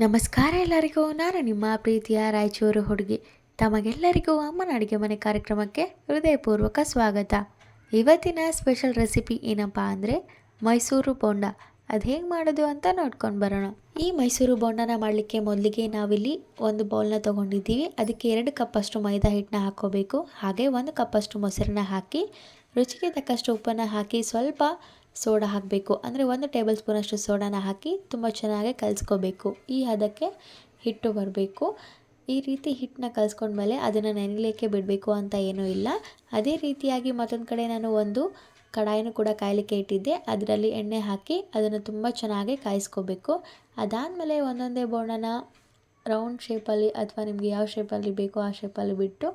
ನಮಸ್ಕಾರ ಎಲ್ಲರಿಗೂ. ನಾನು ನಿಮ್ಮ ಪ್ರೀತಿಯ ರಾಯಚೂರು ಹುಡುಗಿ. ತಮಗೆಲ್ಲರಿಗೂ ಅಮ್ಮನ ಅಡುಗೆ ಮನೆ ಕಾರ್ಯಕ್ರಮಕ್ಕೆ ಹೃದಯಪೂರ್ವಕ ಸ್ವಾಗತ. ಇವತ್ತಿನ ಸ್ಪೆಷಲ್ ರೆಸಿಪಿ ಏನಪ್ಪ ಅಂದರೆ ಮೈಸೂರು ಬೋಂಡ. ಅದು ಹೇಗೆ ಮಾಡೋದು ಅಂತ ನೋಡ್ಕೊಂಡು ಬರೋಣ. ಈ ಮೈಸೂರು ಬೋಂಡನ ಮಾಡಲಿಕ್ಕೆ ಮೊದಲಿಗೆ ನಾವಿಲ್ಲಿ ಒಂದು ಬೌಲ್ನ ತೊಗೊಂಡಿದ್ದೀವಿ. ಅದಕ್ಕೆ ಎರಡು ಕಪ್ಪಷ್ಟು ಮೈದಾ ಹಿಟ್ಟನ್ನ ಹಾಕ್ಕೋಬೇಕು. ಹಾಗೆ ಒಂದು ಕಪ್ಪಷ್ಟು ಮೊಸರನ್ನ ಹಾಕಿ, ರುಚಿಗೆ ತಕ್ಕಷ್ಟು ಉಪ್ಪನ್ನು ಹಾಕಿ ಸ್ವಲ್ಪ ಸೋಡಾ ಹಾಕಬೇಕು. ಅಂದರೆ ಒಂದು ಟೇಬಲ್ ಸ್ಪೂನಷ್ಟು ಸೋಡಾನ ಹಾಕಿ ತುಂಬ ಚೆನ್ನಾಗಿ ಕಲಿಸ್ಕೋಬೇಕು. ಈ ಹದಕ್ಕೆ ಹಿಟ್ಟು ಬರಬೇಕು. ಈ ರೀತಿ ಹಿಟ್ಟನ್ನ ಕಲಿಸ್ಕೊಂಡ್ಮೇಲೆ ಅದನ್ನು ನೆನೆಯಲಿಕ್ಕೆ ಬಿಡಬೇಕು ಅಂತ ಏನೂ ಇಲ್ಲ. ಅದೇ ರೀತಿಯಾಗಿ ಮತ್ತೊಂದು ಕಡೆ ನಾನು ಒಂದು ಕಡಾಯಿನೂ ಕೂಡ ಕಾಯಲಿಕ್ಕೆ ಇಟ್ಟಿದ್ದೆ. ಅದರಲ್ಲಿ ಎಣ್ಣೆ ಹಾಕಿ ಅದನ್ನು ತುಂಬ ಚೆನ್ನಾಗಿ ಕಾಯಿಸ್ಕೋಬೇಕು. ಅದಾದಮೇಲೆ ಒಂದೊಂದೇ ಬೋಂಡನ ರೌಂಡ್ ಶೇಪಲ್ಲಿ ಅಥವಾ ನಿಮಗೆ ಯಾವ ಶೇಪಲ್ಲಿ ಬೇಕೋ ಆ ಶೇಪಲ್ಲಿ ಬಿಟ್ಟು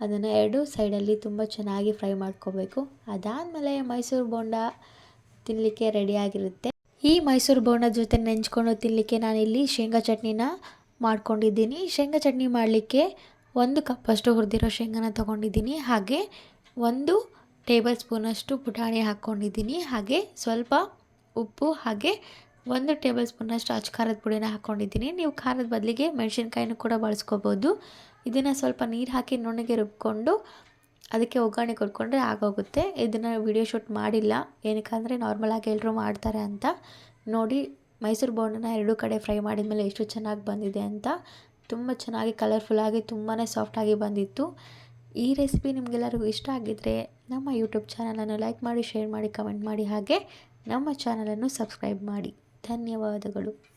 ಅದನ್ನು ಎರಡು ಸೈಡಲ್ಲಿ ತುಂಬ ಚೆನ್ನಾಗಿ ಫ್ರೈ ಮಾಡ್ಕೋಬೇಕು. ಅದಾದಮೇಲೆ ಮೈಸೂರು ಬೋಂಡ ತಿನ್ನಲಿಕ್ಕೆ ರೆಡಿಯಾಗಿರುತ್ತೆ ಈ ಮೈಸೂರು ಬೋಂಡ ಜೊತೆ ನೆಂಚ್ಕೊಂಡು ತಿನ್ನಲಿಕ್ಕೆ ನಾನಿಲ್ಲಿ ಶೇಂಗಾ ಚಟ್ನಿನ ಮಾಡ್ಕೊಂಡಿದ್ದೀನಿ. ಶೇಂಗಾ ಚಟ್ನಿ ಮಾಡಲಿಕ್ಕೆ ಒಂದು ಕಪ್ಪಷ್ಟು ಹುರಿದಿರೋ ಶೇಂಗಾನ ತೊಗೊಂಡಿದ್ದೀನಿ. ಹಾಗೆ ಒಂದು ಟೇಬಲ್ ಸ್ಪೂನಷ್ಟು ಪುಟಾಣಿ ಹಾಕ್ಕೊಂಡಿದ್ದೀನಿ ಹಾಗೆ ಸ್ವಲ್ಪ ಉಪ್ಪು, ಹಾಗೆ ಒಂದು ಟೇಬಲ್ ಸ್ಪೂನಷ್ಟು ಅಚ್ಚ ಖಾರದ ಪುಡಿನ ಹಾಕ್ಕೊಂಡಿದ್ದೀನಿ ನೀವು ಖಾರದ ಬದಲಿಗೆ ಮೆಣಸಿನ್ಕಾಯಿನೂ ಕೂಡ ಬಳಸ್ಕೋಬೋದು. ಇದನ್ನು ಸ್ವಲ್ಪ ನೀರು ಹಾಕಿ ನುಣ್ಣಗೆ ರುಬ್ಕೊಂಡು ಅದಕ್ಕೆ ಒಗ್ಗರಣೆ ಕೊಟ್ಕೊಂಡ್ರೆ ಆಗೋಗುತ್ತೆ. ಇದನ್ನು ವಿಡಿಯೋ ಶೂಟ್ ಮಾಡಿಲ್ಲ. ಏನಕ್ಕೆ ನಾರ್ಮಲಾಗಿ ಎಲ್ಲರೂ ಮಾಡ್ತಾರೆ ಅಂತ. ನೋಡಿ, ಮೈಸೂರು ಬೋಂಡನ್ನ ಎರಡೂ ಕಡೆ ಫ್ರೈ ಮಾಡಿದ ಮೇಲೆ ಎಷ್ಟು ಚೆನ್ನಾಗಿ ಬಂದಿದೆ ಅಂತ. ತುಂಬ ಚೆನ್ನಾಗಿ ಕಲರ್ಫುಲ್ಲಾಗಿ ತುಂಬಾ ಸಾಫ್ಟಾಗಿ ಬಂದಿತ್ತು. ಈ ರೆಸಿಪಿ ನಿಮಗೆಲ್ಲರಿಗೂ ಇಷ್ಟ ಆಗಿದ್ದರೆ ನಮ್ಮ ಯೂಟ್ಯೂಬ್ ಚಾನಲನ್ನು ಲೈಕ್ ಮಾಡಿ ಶೇರ್ ಮಾಡಿ ಕಮೆಂಟ್ ಮಾಡಿ ಹಾಗೆ ನಮ್ಮ ಚಾನಲನ್ನು ಸಬ್ಸ್ಕ್ರೈಬ್ ಮಾಡಿ. ಧನ್ಯವಾದಗಳು.